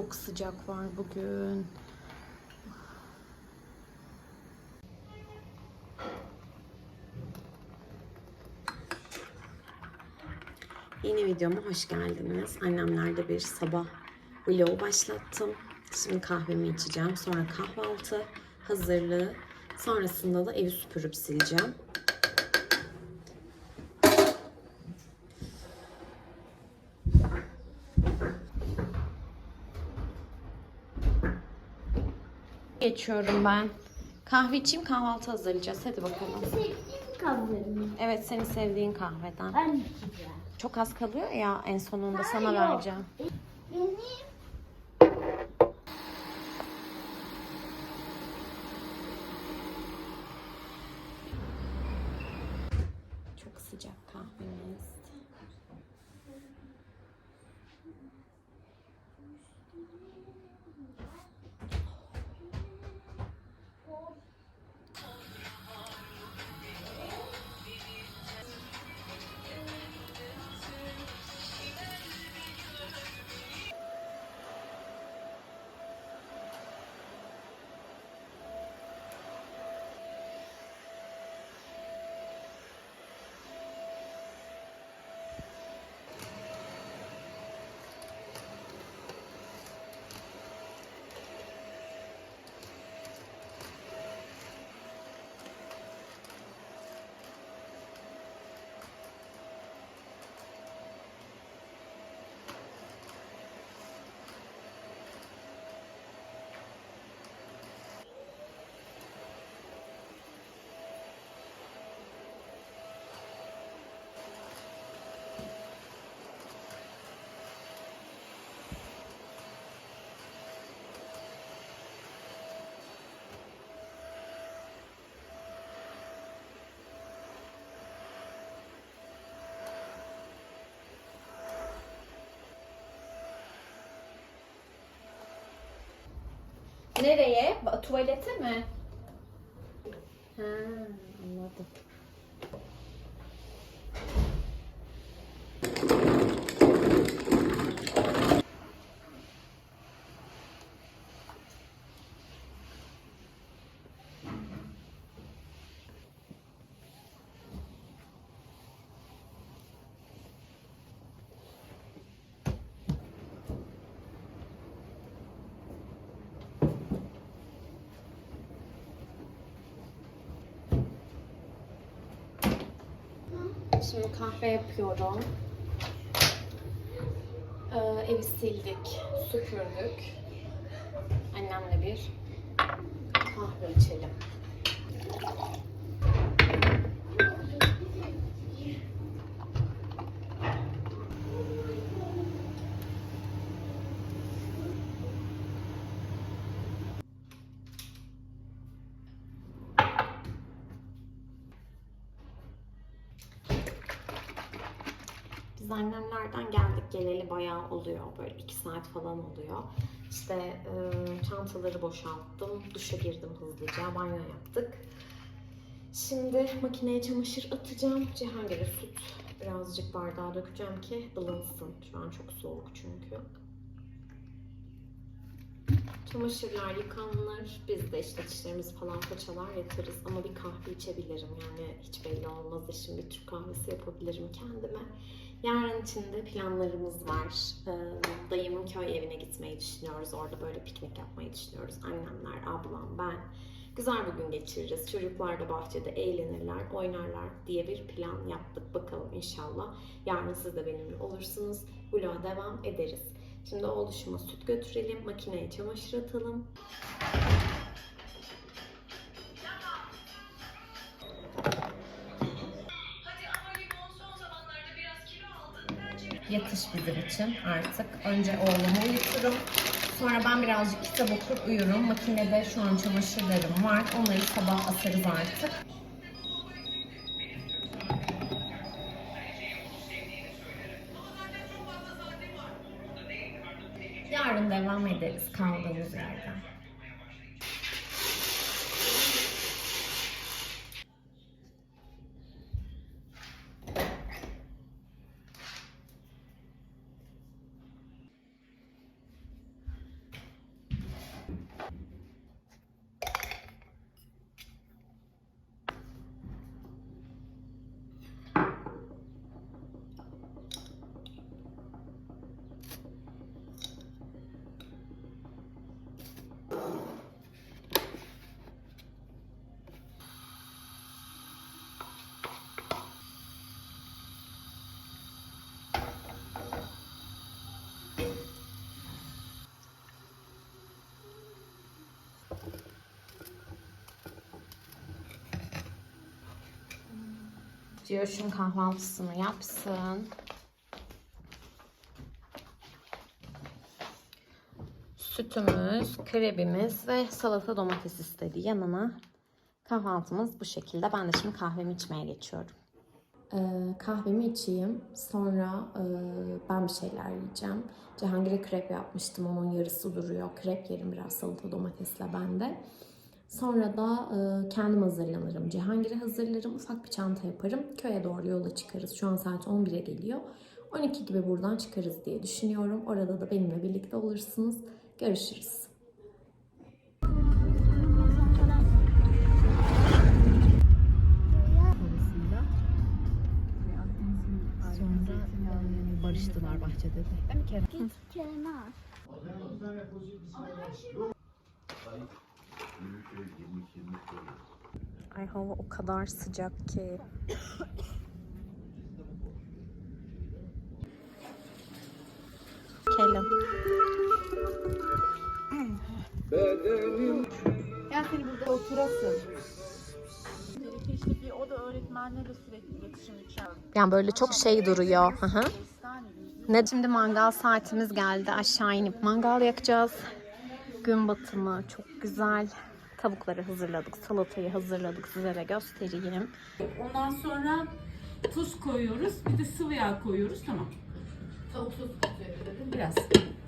çok sıcak var bugün. Yeni videoma hoş geldiniz. Annemlerde bir sabah vlogu başlattım. Şimdi kahvemi içeceğim. Sonra kahvaltı hazırlığı. Sonrasında da evi süpürüp sileceğim. Geçiyorum ben. Kahve içeyim kahvaltı hazırlayacağız. Hadi bakalım. Kahvemi. Evet senin sevdiğin kahveden. Ben içeceğim. Çok az kalıyor ya en sonunda sana Hayır. vereceğim. Benim Çok sıcak kahvemiz. Nereye? Tuvalete mi? Ha, anladım. Şimdi kahve yapıyorum. Ee, evi sildik, süpürdük. Annemle bir kahve içelim. Biz annemlerden geldik geleli bayağı oluyor. Böyle iki saat falan oluyor. İşte e, çantaları boşalttım. Duşa girdim hızlıca. Banyo yaptık. Şimdi makineye çamaşır atacağım. Cihangir'e süt birazcık bardağa dökeceğim ki ılınsın. Şu an çok soğuk çünkü. Çamaşırlar yıkanır. Biz de işte dişlerimizi falan fırçalar yatarız. Ama bir kahve içebilirim. Yani hiç belli olmaz. Şimdi bir Türk kahvesi yapabilirim kendime. Yarın için de planlarımız var. Ee, dayımın köy evine gitmeyi düşünüyoruz. Orada böyle piknik yapmayı düşünüyoruz. Annemler, ablam, ben. Güzel bir gün geçiririz. Çocuklar da bahçede eğlenirler, oynarlar diye bir plan yaptık. Bakalım inşallah. Yarın siz de benimle olursunuz. Vloga devam ederiz. Şimdi oğluşuma süt götürelim. Makineye çamaşır atalım. Bizim için artık. Önce oğlumu uyuturum. Sonra ben birazcık kitap okur uyurum. Makinede şu an çamaşırlarım var. Onları sabah asarız artık. Yarın devam ederiz kaldığımız yerden. Diyoş'un kahvaltısını yapsın. Sütümüz, krebimiz ve salata domates istedi yanına. Kahvaltımız bu şekilde. Ben de şimdi kahvemi içmeye geçiyorum. Ee, kahvemi içeyim. Sonra e, ben bir şeyler yiyeceğim. Cihangir'e krep yapmıştım. Onun yarısı duruyor. Krep yerim biraz salata domatesle ben de. Sonra da e, kendim hazırlanırım. Cihangir'e hazırlarım. Ufak bir çanta yaparım. Köye doğru yola çıkarız. Şu an saat 11'e geliyor. 12 gibi buradan çıkarız diye düşünüyorum. Orada da benimle birlikte olursunuz. Görüşürüz. Sonra barıştılar bahçede de. Değil mi Kerem? Git kenar. Ay hava o kadar sıcak ki. Kelim. Yani seni burada oturasın. Keşke bir o da öğretmenlerle sürekli iletişim içer. Yani böyle çok şey duruyor. Hı hı. Ne şimdi mangal saatimiz geldi. Aşağı inip mangal yakacağız. Gün batımı çok güzel. Tavukları hazırladık, salatayı hazırladık. Size de göstereyim. Ondan sonra tuz koyuyoruz. Bir de sıvı yağ koyuyoruz. Tamam. Tavuk tuz dedim biraz.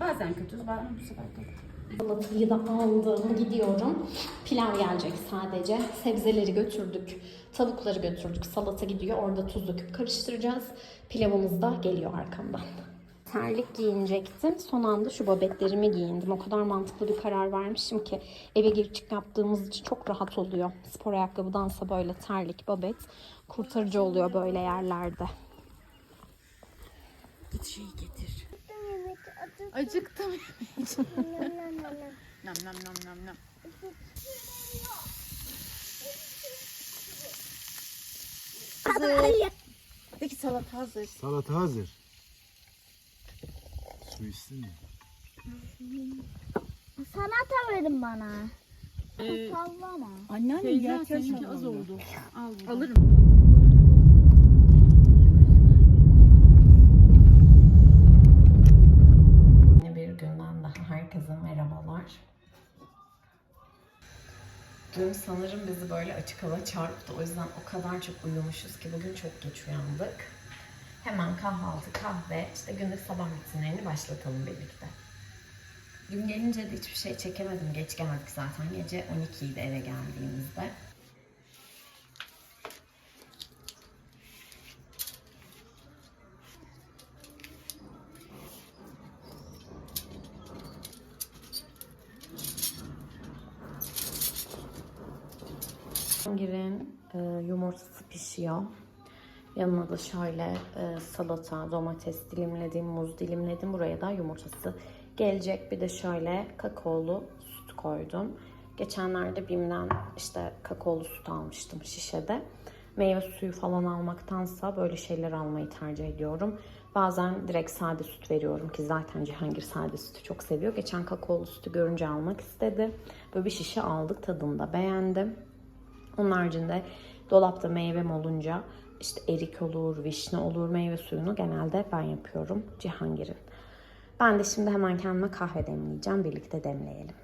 Bazen kötü, bazen bu sefer kötü. Salatayı da aldım, gidiyorum. Pilav gelecek sadece. Sebzeleri götürdük, tavukları götürdük. Salata gidiyor, orada tuz döküp karıştıracağız. Pilavımız da geliyor arkamdan. Terlik giyinecektim. Son anda şu babetlerimi giyindim. O kadar mantıklı bir karar vermişim ki eve gir çık yaptığımız için çok rahat oluyor. Spor ayakkabıdansa böyle terlik, babet kurtarıcı oluyor böyle yerlerde. Git şeyi getir. Acıktım. nam nam nam nam nam. Hazır. Peki salata hazır. Salata hazır. Su içsin mi? Salata verin bana. Ee, Sallama. Anneanne Feyza seninki az oldu. Al bunu. Alırım. Yeni bir günden daha herkese merhabalar. Dün sanırım bizi böyle açık hava çarptı. O yüzden o kadar çok uyumuşuz ki bugün çok geç uyandık. Hemen kahvaltı, kahve, işte günlük sabah rutinlerini başlatalım birlikte. Dün gelince de hiçbir şey çekemedim. Geç geldik zaten. Gece 12 idi eve geldiğimizde. Cihangir'in e, yumurtası pişiyor. Yanına da şöyle e, salata, domates dilimledim, muz dilimledim. Buraya da yumurtası gelecek. Bir de şöyle kakaolu süt koydum. Geçenlerde Bim'den işte kakaolu süt almıştım şişede. Meyve suyu falan almaktansa böyle şeyler almayı tercih ediyorum. Bazen direkt sade süt veriyorum ki zaten Cihangir sade sütü çok seviyor. Geçen kakaolu sütü görünce almak istedi. Böyle bir şişe aldık tadını da beğendim. Onun haricinde dolapta meyvem olunca işte erik olur, vişne olur, meyve suyunu genelde ben yapıyorum Cihangir'in. Ben de şimdi hemen kendime kahve demleyeceğim. Birlikte demleyelim.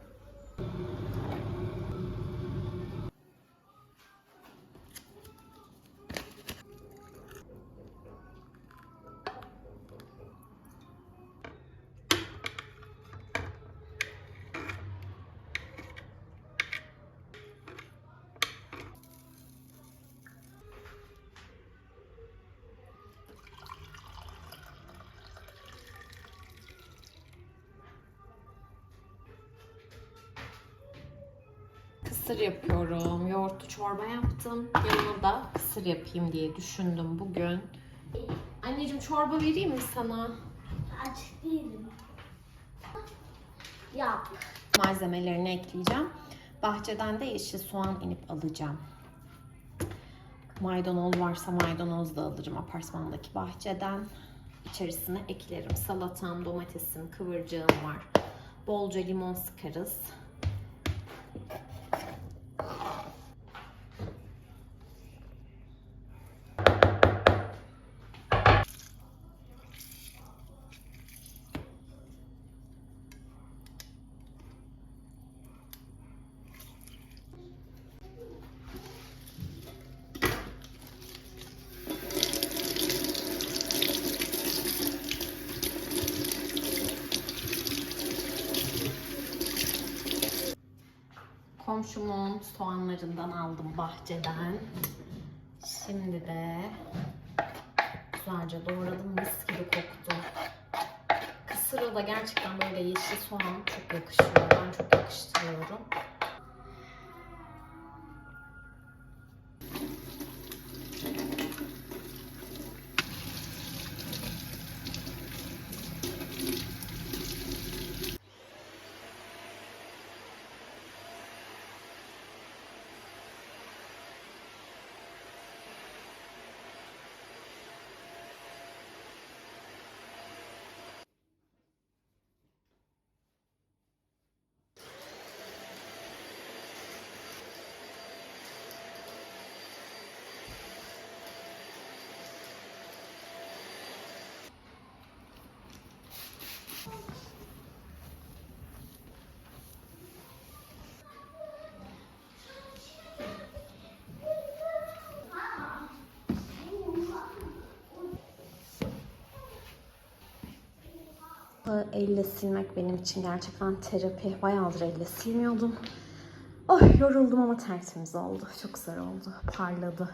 Kısır yapıyorum. Yoğurtlu çorba yaptım. Yanına da kısır yapayım diye düşündüm bugün. Anneciğim çorba vereyim mi sana? Aç değilim. Yap. Malzemelerini ekleyeceğim. Bahçeden de yeşil soğan inip alacağım. Maydanoz varsa maydanoz da alırım apartmandaki bahçeden. İçerisine eklerim. Salatam, domatesim, kıvırcığım var. Bolca limon sıkarız. Komşumun soğanlarından aldım bahçeden. Şimdi de güzelce doğradım. Mis gibi koktu. Kısıra da gerçekten böyle yeşil soğan çok yakışıyor. Ben çok yakıştırıyorum. Elle silmek benim için gerçekten terapi. Bayağıdır elle silmiyordum. Oh yoruldum ama tertemiz oldu. Çok güzel oldu. Parladı.